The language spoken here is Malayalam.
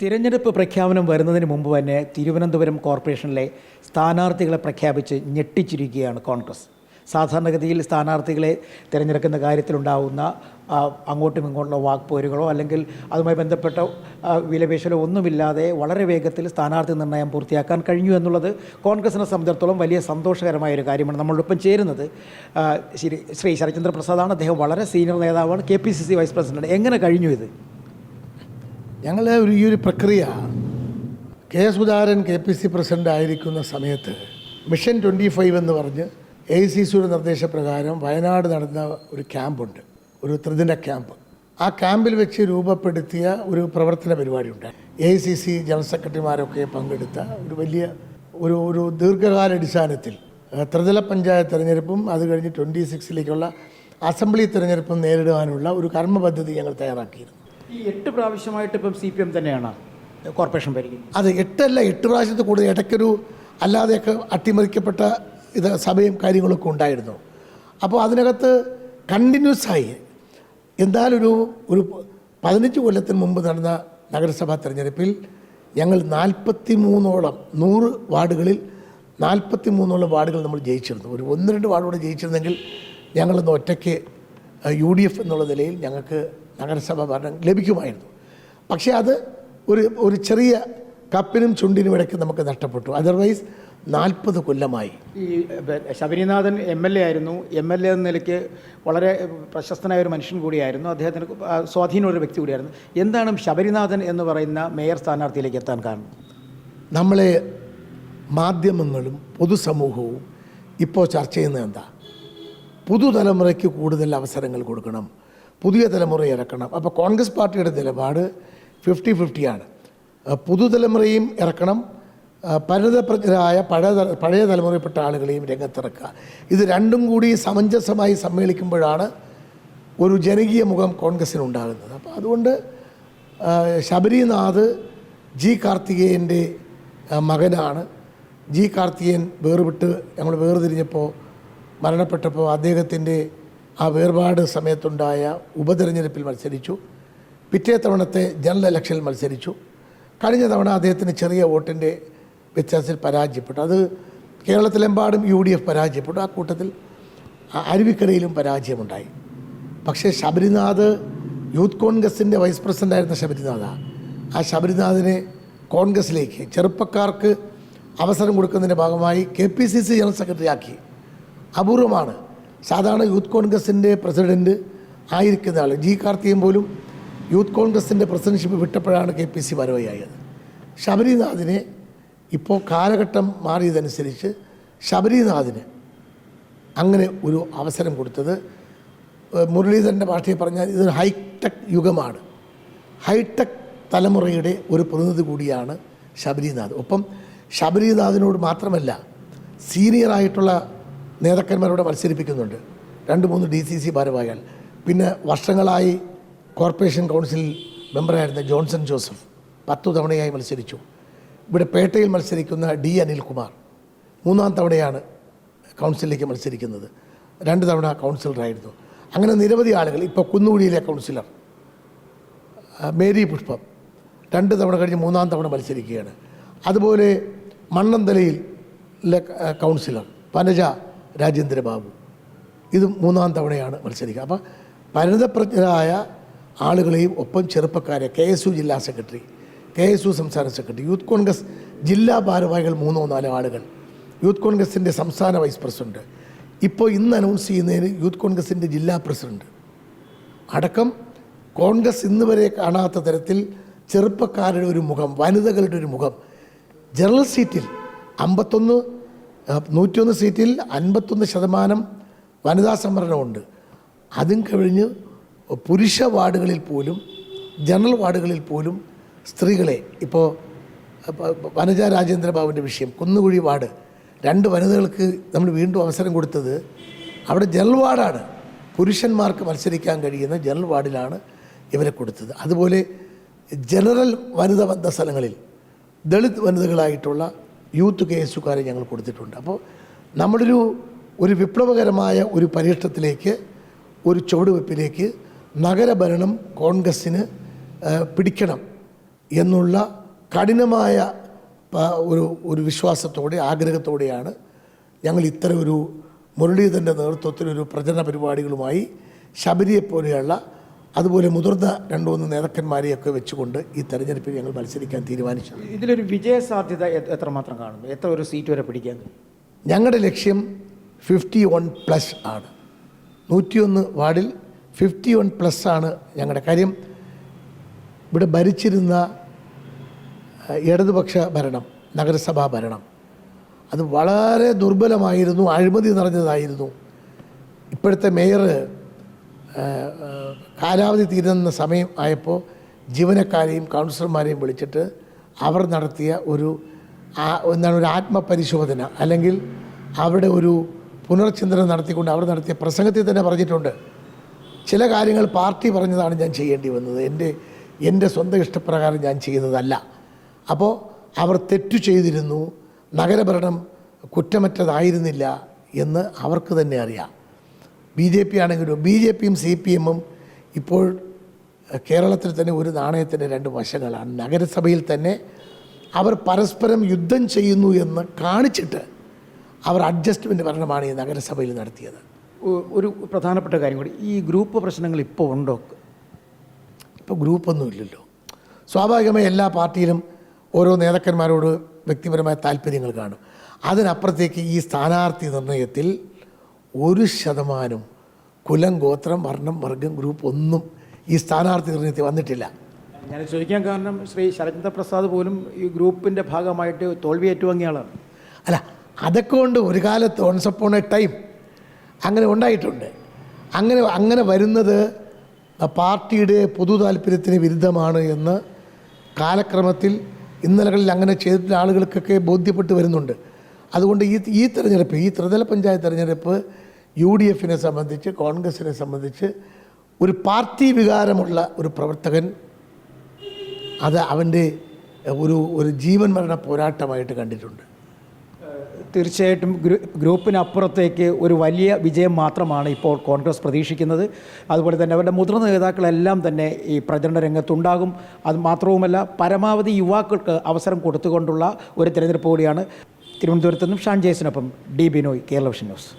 തിരഞ്ഞെടുപ്പ് പ്രഖ്യാപനം വരുന്നതിന് മുമ്പ് തന്നെ തിരുവനന്തപുരം കോർപ്പറേഷനിലെ സ്ഥാനാർത്ഥികളെ പ്രഖ്യാപിച്ച് ഞെട്ടിച്ചിരിക്കുകയാണ് കോൺഗ്രസ്. സാധാരണഗതിയിൽ സ്ഥാനാർത്ഥികളെ തിരഞ്ഞെടുക്കുന്ന കാര്യത്തിലുണ്ടാവുന്ന അങ്ങോട്ടും ഇങ്ങോട്ടുള്ള വാക്പോരുകളോ അല്ലെങ്കിൽ അതുമായി ബന്ധപ്പെട്ട വിലപേശലോ ഒന്നുമില്ലാതെ വളരെ വേഗത്തിൽ സ്ഥാനാർത്ഥി നിർണയം പൂർത്തിയാക്കാൻ കഴിഞ്ഞു എന്നുള്ളത് കോൺഗ്രസിനെ സംബന്ധിച്ചിടത്തോളം വലിയ സന്തോഷകരമായ ഒരു കാര്യമാണ്. നമ്മളോടൊപ്പം ചേരുന്നത് ശ്രീ ശ്രീ ശരത്ചന്ദ്ര പ്രസാദാണ് അദ്ദേഹം വളരെ സീനിയർ നേതാവാണ് K P C C vice president. എങ്ങനെ കഴിഞ്ഞു ഇത്? ഞങ്ങൾ ഒരു ഈ ഒരു പ്രക്രിയ K Sudhakaran K P C president ആയിരിക്കുന്ന സമയത്ത് മിഷൻ ട്വന്റി ഫൈവ് എന്ന് പറഞ്ഞ് എ സി സിയുടെ നിർദ്ദേശപ്രകാരം വയനാട് നടന്ന ഒരു ക്യാമ്പുണ്ട്. ഒരു ത്രിദിന ക്യാമ്പ്. ആ ക്യാമ്പിൽ വെച്ച് രൂപപ്പെടുത്തിയ ഒരു പ്രവർത്തന പരിപാടി ഉണ്ട് എ സി സി ജനറൽ സെക്രട്ടറിമാരൊക്കെ പങ്കെടുത്ത ഒരു വലിയ ഒരു ഒരു ദീർഘകാല അടിസ്ഥാനത്തിൽ ത്രിതല പഞ്ചായത്ത് തിരഞ്ഞെടുപ്പും അത് കഴിഞ്ഞ് ട്വന്റി സിക്സിലേക്കുള്ള അസംബ്ലി തിരഞ്ഞെടുപ്പും നേരിടുവാനുള്ള ഒരു കർമ്മ പദ്ധതി ഞങ്ങൾ തയ്യാറാക്കിയിരുന്നു. ഈ എട്ട് പ്രാവശ്യമായിട്ട് ഇപ്പം സി പി എം തന്നെയാണ് കോർപ്പറേഷൻ ഭരിക്കുന്നത്. അത് എട്ടല്ല എട്ട് പ്രാവശ്യത്തിൽ കൂടുതൽ ഇടയ്ക്കൊരു അല്ലാതെയൊക്കെ അട്ടിമറിക്കപ്പെട്ട ഇത് സമയം കാര്യങ്ങളൊക്കെ ഉണ്ടായിരുന്നു. അപ്പോൾ അതിനകത്ത് കണ്ടിന്യൂസ് ആയി എന്തായാലൊരു ഒരു പതിനഞ്ച് കൊല്ലത്തിന് മുമ്പ് നടന്ന നഗരസഭാ തെരഞ്ഞെടുപ്പിൽ ഞങ്ങൾ നാൽപ്പത്തി മൂന്നോളം നൂറ് വാർഡുകളിൽ നാൽപ്പത്തി മൂന്നോളം വാർഡുകൾ നമ്മൾ ജയിച്ചിരുന്നു. ഒരു ഒന്ന് രണ്ട് വാർഡുകൂടെ ജയിച്ചിരുന്നെങ്കിൽ ഞങ്ങളിന്ന് ഒറ്റയ്ക്ക് യു ഡി എഫ് എന്നുള്ള നിലയിൽ ഞങ്ങൾക്ക് നഗരസഭ ഭരണം ലഭിക്കുമായിരുന്നു. പക്ഷേ അത് ഒരു ഒരു ചെറിയ കപ്പിനും ചുണ്ടിനും ഇടയ്ക്ക് നമുക്ക് നഷ്ടപ്പെട്ടു. അതർവൈസ് നാൽപ്പത് കൊല്ലമായി. ഈ ശബരിനാഥൻ എം എൽ എ ആയിരുന്നു. എം എൽ എ എന്ന നിലയ്ക്ക് വളരെ പ്രശസ്തനായ ഒരു മനുഷ്യൻ കൂടിയായിരുന്നു. അദ്ദേഹത്തിന് സ്വാധീനമുള്ള വ്യക്തി കൂടിയായിരുന്നു. എന്താണ് ശബരിനാഥൻ എന്ന് പറയുന്ന മേയർ സ്ഥാനാർത്ഥിയിലേക്ക് എത്താൻ കാരണം? നമ്മളെ മാധ്യമങ്ങളും പൊതുസമൂഹവും ഇപ്പോൾ ചർച്ച ചെയ്യുന്നത് എന്താ? പുതുതലമുറയ്ക്ക് കൂടുതൽ അവസരങ്ങൾ കൊടുക്കണം. പുതിയ തലമുറ ഇറക്കണം. അപ്പോൾ കോൺഗ്രസ് പാർട്ടിയുടെ നിലപാട് ഫിഫ്റ്റി ഫിഫ്റ്റിയാണ് പുതുതലമുറയും ഇറക്കണം. ആ, പരിണതപ്രജ്ഞരായ പഴയ പഴയ തലമുറയിൽപ്പെട്ട ആളുകളെയും രംഗത്തിറക്കുക. ഇത് രണ്ടും കൂടി സമഞ്ജസമായി സമ്മേളിക്കുമ്പോഴാണ് ഒരു ജനകീയ മുഖം കോൺഗ്രസ്സിനുണ്ടാകുന്നത് അപ്പോൾ അതുകൊണ്ട് ശബരിനാഥ് ജി കാർത്തികേയന്റെ മകനാണ്. ജി കാർത്തികേയൻ വേർവിട്ട് ഞങ്ങൾ വേർതിരിഞ്ഞപ്പോൾ മരണപ്പെട്ടപ്പോൾ അദ്ദേഹത്തിന്റെ ആ വേർപാട് സമയത്തുണ്ടായ ഉപതെരഞ്ഞെടുപ്പിൽ മത്സരിച്ചു. പിറ്റേ തവണത്തെ ജനറൽ ഇലക്ഷനിൽ മത്സരിച്ചു. കഴിഞ്ഞ തവണ അദ്ദേഹത്തിന് ചെറിയ വോട്ടിന്റെ വ്യത്യാസത്തിൽ പരാജയപ്പെട്ടു. അത് കേരളത്തിലെമ്പാടും യു ഡി എഫ് പരാജയപ്പെട്ടു. ആ കൂട്ടത്തിൽ അരുവിക്കരയിലും പരാജയമുണ്ടായി. പക്ഷേ ശബരിനാഥ് യൂത്ത് കോൺഗ്രസിന്റെ വൈസ് പ്രസിഡന്റായിരുന്ന ശബരിനാഥ ആ ശബരിനാഥിനെ കോൺഗ്രസിലേക്ക് ചെറുപ്പക്കാർക്ക് അവസരം കൊടുക്കുന്നതിന്റെ ഭാഗമായി K P C C general secretary ആക്കി അപൂർവമാണ് സാധാരണ യൂത്ത് കോൺഗ്രസിന്റെ പ്രസിഡന്റ് ആയിരിക്കുന്ന ആൾ ജി കാർത്തികൻ പോലും യൂത്ത് കോൺഗ്രസിന്റെ പ്രസിഡൻഷിപ്പ് വിട്ടപ്പോഴാണ് കെ പി സി വരവയായത് ശബരിനാഥിനെ ഇപ്പോൾ കാലഘട്ടം മാറിയതനുസരിച്ച് ശബരിനാഥിന് അങ്ങനെ ഒരു അവസരം കൊടുത്തത് മുരളീധരന്റെ ഭാഷയിൽ പറഞ്ഞാൽ ഇതൊരു ഹൈടെക് യുഗമാണ്. ഹൈടെക് തലമുറയുടെ ഒരു പ്രതിനിധി കൂടിയാണ് ശബരിനാഥ്. ഒപ്പം ശബരിനാഥിനോട് മാത്രമല്ല സീനിയറായിട്ടുള്ള നേതാക്കന്മാരോട് മത്സരിപ്പിക്കുന്നുണ്ട്. രണ്ട് മൂന്ന് ഡി സി സി ഭാരവാഹികൾ. പിന്നെ വർഷങ്ങളായി കോർപ്പറേഷൻ കൗൺസിൽ മെമ്പറായിരുന്ന ജോൺസൺ ജോസഫ് പത്തു തവണയായി മത്സരിച്ചു. ഇവിടെ പേട്ടയിൽ മത്സരിക്കുന്ന ഡി അനിൽകുമാർ മൂന്നാം തവണയാണ് കൗൺസിലിലേക്ക് മത്സരിക്കുന്നത്. രണ്ട് തവണ കൗൺസിലറായിരുന്നു. അങ്ങനെ നിരവധി ആളുകൾ ഇപ്പോൾ കുന്നുകുഴിയിലെ കൗൺസിലർ മേരി പുഷ്പം രണ്ട് തവണ കഴിഞ്ഞ് മൂന്നാം തവണ മത്സരിക്കുകയാണ്. അതുപോലെ മണ്ണന്തലയിൽ കൗൺസിലർ വനജ രാജേന്ദ്ര ബാബു. ഇത് മൂന്നാം തവണയാണ് മത്സരിക്കുക. അപ്പം പരിണതപ്രജ്ഞരായ ആളുകളെയും ഒപ്പം ചെറുപ്പക്കാരെ കെ എസ് യു ജില്ലാ സെക്രട്ടറി കെ എസ് യു സംസ്ഥാന സെക്രട്ടറി യൂത്ത് കോൺഗ്രസ് ജില്ലാ ഭാരവാഹികൾ മൂന്നോ നാലോ ആളുകൾ യൂത്ത് കോൺഗ്രസിന്റെ സംസ്ഥാന വൈസ് പ്രസിഡന്റ് ഇപ്പോൾ ഇന്ന് അനൗൺസ് ചെയ്യുന്നതിന് യൂത്ത് കോൺഗ്രസിന്റെ ജില്ലാ പ്രസിഡന്റ്. അടക്കം കോൺഗ്രസ് ഇന്ന് വരെ കാണാത്ത തരത്തിൽ ചെറുപ്പക്കാരുടെ ഒരു മുഖം വനിതകളുടെ ഒരു മുഖം. ജനറൽ സീറ്റിൽ അമ്പത്തൊന്ന് നൂറ്റിയൊന്ന് സീറ്റിൽ അൻപത്തൊന്ന് ശതമാനം വനിതാ സംവരണമുണ്ട്. അതും കഴിഞ്ഞ് പുരുഷ വാർഡുകളിൽ പോലും ജനറൽ വാർഡുകളിൽ പോലും സ്ത്രീകളെ ഇപ്പോൾ വനജ രാജേന്ദ്രബാബുവിന്റെ വിഷയം കുന്നുകുഴി വാർഡ് രണ്ട് വനിതകൾക്ക് നമ്മൾ വീണ്ടും അവസരം കൊടുത്തത് അവിടെ ജനറൽ വാർഡാണ്. പുരുഷന്മാർക്ക് മത്സരിക്കാൻ കഴിയുന്ന ജനറൽ വാർഡിലാണ് ഇവരെ കൊടുത്തത്. അതുപോലെ ജനറൽ വനിത വന്ന സ്ഥലങ്ങളിൽ ദളിത് വനിതകളായിട്ടുള്ള യൂത്ത് കെ ഞങ്ങൾ കൊടുത്തിട്ടുണ്ട്. അപ്പോൾ നമ്മളൊരു ഒരു വിപ്ലവകരമായ ഒരു പരീക്ഷണത്തിലേക്ക് ഒരു ചുവടുവെപ്പിലേക്ക് നഗരഭരണം കോൺഗ്രസ്സിന് പിടിക്കണം എന്നുള്ള കഠിനമായ ഒരു ഒരു വിശ്വാസത്തോടെ ആഗ്രഹത്തോടെയാണ് ഞങ്ങൾ ഇത്തരം ഒരു മുരളീധരന്റെ നേതൃത്വത്തിൽ ഒരു പ്രചരണ പരിപാടികളുമായി ശബരിയെ പോലെയുള്ള അതുപോലെ മുതിർന്ന രണ്ടു മൂന്ന് നേതാക്കന്മാരെയൊക്കെ വെച്ചുകൊണ്ട് ഈ തെരഞ്ഞെടുപ്പിൽ ഞങ്ങൾ മത്സരിക്കാൻ തീരുമാനിച്ചു. ഇതിലൊരു വിജയ സാധ്യത എത്ര എത്രമാത്രം കാണുന്നു എത്ര ഒരു സീറ്റ് വരെ പിടിക്കാൻ? ഞങ്ങളുടെ ലക്ഷ്യം ഫിഫ്റ്റി വൺ പ്ലസ് ആണ്. നൂറ്റിയൊന്ന് വാർഡിൽ ഫിഫ്റ്റി വൺ പ്ലസ് ആണ് ഞങ്ങളുടെ കാര്യം. ഇവിടെ ഭരിച്ചിരുന്ന ഇടതുപക്ഷ ഭരണം നഗരസഭാ ഭരണം. അത് വളരെ ദുർബലമായിരുന്നു അഴിമതി നിറഞ്ഞതായിരുന്നു. ഇപ്പോഴത്തെ മേയർ കാലാവധി തീരുന്ന സമയം ആയപ്പോൾ ജീവനക്കാരെയും കൗൺസിലർമാരെയും വിളിച്ചിട്ട് അവർ നടത്തിയ ഒരു എന്താണ് ഒരു ആത്മപരിശോധന അല്ലെങ്കിൽ അവിടെ ഒരു പുനർചിന്തനം നടത്തിക്കൊണ്ട് അവർ നടത്തിയ പ്രസംഗത്തിൽ തന്നെ പറഞ്ഞിട്ടുണ്ട്. ചില കാര്യങ്ങൾ പാർട്ടി പറഞ്ഞതാണ് ഞാൻ ചെയ്യേണ്ടി വന്നത്. എന്റെ എന്റെ സ്വന്തം ഇഷ്ടപ്രകാരം ഞാൻ ചെയ്യുന്നതല്ല. അപ്പോൾ അവർ തെറ്റു ചെയ്തിരുന്നു. നഗരഭരണം കുറ്റമറ്റതായിരുന്നില്ല എന്ന് അവർക്ക് തന്നെ അറിയാം. ബി ജെ പി ആണെങ്കിലും ബി ജെ പിയും സി പി എമ്മും ഇപ്പോൾ കേരളത്തിൽ തന്നെ ഒരു നാണയത്തിന്റെ രണ്ട് വശങ്ങളാണ്. നഗരസഭയിൽ തന്നെ അവർ പരസ്പരം യുദ്ധം ചെയ്യുന്നു എന്ന് കാണിച്ചിട്ട് അവർ അഡ്ജസ്റ്റ്മെന്റ് ഭരണമാണ് ഈ നഗരസഭയിൽ നടത്തിയത്. ഒരു പ്രധാനപ്പെട്ട കാര്യം കൂടി ഈ ഗ്രൂപ്പ് പ്രശ്നങ്ങൾ ഇപ്പോൾ ഉണ്ടോ? ഇപ്പോൾ ഗ്രൂപ്പൊന്നും ഇല്ലല്ലോ. സ്വാഭാവികമായി എല്ലാ പാർട്ടിയിലും ഓരോ നേതാക്കന്മാരോട് വ്യക്തിപരമായ താല്പര്യങ്ങൾ കാണും. അതിനപ്പുറത്തേക്ക് ഈ സ്ഥാനാർത്ഥി നിർണയത്തിൽ ഒരു ശതമാനം കുലം ഗോത്രം വർണം വർഗം ഗ്രൂപ്പ് ഒന്നും ഈ സ്ഥാനാർത്ഥി നിർണയത്തിൽ വന്നിട്ടില്ല. ഞാൻ ചോദിക്കാൻ കാരണം ശ്രീ ശരചന്ദ്ര പ്രസാദ് പോലും ഈ ഗ്രൂപ്പിന്റെ ഭാഗമായിട്ട് തോൽവി ഏറ്റുവാങ്ങിയ ആളാണ് അല്ല അതൊക്കെ കൊണ്ട് ഒരു കാലത്ത് ഓൺസ് അപ്പോൺ എ ടൈം അങ്ങനെ ഉണ്ടായിട്ടുണ്ട്. അങ്ങനെ അങ്ങനെ വരുന്നത് പാർട്ടിയുടെ പൊതു താല്പര്യത്തിന് വിരുദ്ധമാണ് എന്ന് കാലക്രമത്തിൽ ഇന്നലകളിൽ അങ്ങനെ ചെയ്തിട്ടുള്ള ആളുകൾക്കൊക്കെ ബോധ്യപ്പെട്ട് വരുന്നുണ്ട്. അതുകൊണ്ട് ഈ ഈ തെരഞ്ഞെടുപ്പ് ഈ ത്രിതല പഞ്ചായത്ത് തെരഞ്ഞെടുപ്പ് യു ഡി എഫിനെ സംബന്ധിച്ച് കോൺഗ്രസിനെ സംബന്ധിച്ച് ഒരു പാർട്ടി വികാരമുള്ള ഒരു പ്രവർത്തകൻ അത് അവന്റെ ഒരു ഒരു ജീവൻ മരണ പോരാട്ടമായിട്ട് കണ്ടിട്ടുണ്ട്. തീർച്ചയായിട്ടും ഗ്രൂ ഗ്രൂപ്പിനപ്പുറത്തേക്ക് ഒരു വലിയ വിജയം മാത്രമാണ് ഇപ്പോൾ കോൺഗ്രസ് പ്രതീക്ഷിക്കുന്നത്. അതുപോലെ തന്നെ അവരുടെ മുതിർന്ന നേതാക്കളെല്ലാം തന്നെ ഈ പ്രചരണ രംഗത്തുണ്ടാകും. അത് മാത്രവുമല്ല പരമാവധി യുവാക്കൾക്ക് അവസരം കൊടുത്തുകൊണ്ടുള്ള ഒരു തിരഞ്ഞെടുപ്പ് കൂടിയാണ്. തിരുവനന്തപുരത്ത് നിന്നും Shan ജേസിനൊപ്പം D Binoy Kerala vision news.